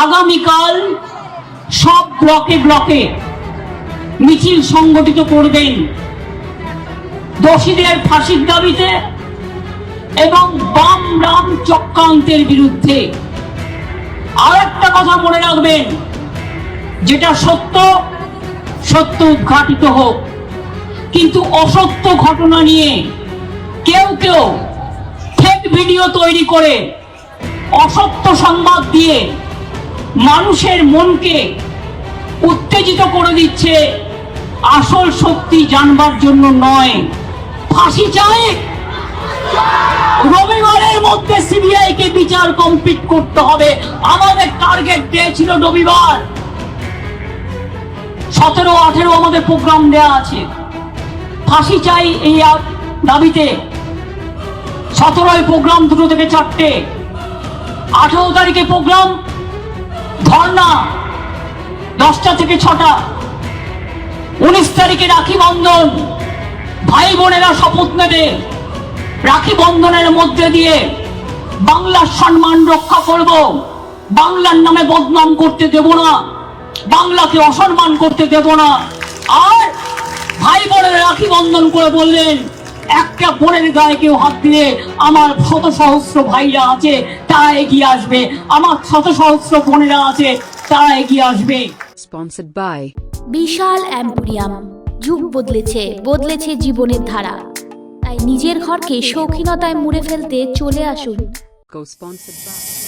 আগামীকাল সব ব্লকে ব্লকে মিছিল সংগঠিত করবেন। দোষীদের ফাঁসির দাবিতে এবং বাম রাম চক্রান্তের বিরুদ্ধে আর একটা কথা মনে রাখবেন, যেটা সত্য সত্য উদ্ঘাটিত হোক। কিন্তু অসত্য ঘটনা নিয়ে কেউ কেউ ফেক ভিডিও তৈরি করে অসত্য সংবাদ দিয়ে মানুষের মনকে উত্তেজিত করে দিচ্ছে, আসল শক্তি জানবার জন্য নয়। ফাঁসি চাই রবিবারের মধ্যে সিবিআই কে বিচার কমপ্লিট করতে হবে। আমাদের টার্গেট দিয়েছিল রবিবার। সতেরো, আঠেরো আমাদের প্রোগ্রাম দেয়া আছে। ফাঁসি চাই এই দাবিতে। সতেরোই প্রোগ্রাম দুটো থেকে চারটে। আঠেরো তারিখে প্রোগ্রাম ধর্না দশটা থেকে ছটা। উনিশ তারিখে রাখি বন্ধন। ভাই বোনেরা শপথ নেবে। রাখি বন্ধনের মধ্যে দিয়ে বাংলার সম্মান রক্ষা করব। বাংলার নামে বদনাম করতে দেব না। বাংলাকে অসম্মান করতে দেব না। আর ভাই বোনের রাখি বন্ধন করে বললেন একটা বোনের গায়ে কেউ হাত দিলে আমার শত সহস্র ভাইরা আছে তারা এগিয়ে আসবে। আমার শত সহস্র বোনেরা আছে তারা এগিয়ে আসবে। Sponsored by Bishal emporium. যুগ বদলেছে বদলেছে জীবনের ধারা। তাই নিজের ঘরকে শৌখিনতায় মুড়ে ফেলতে চলে আসুন। Co-sponsored by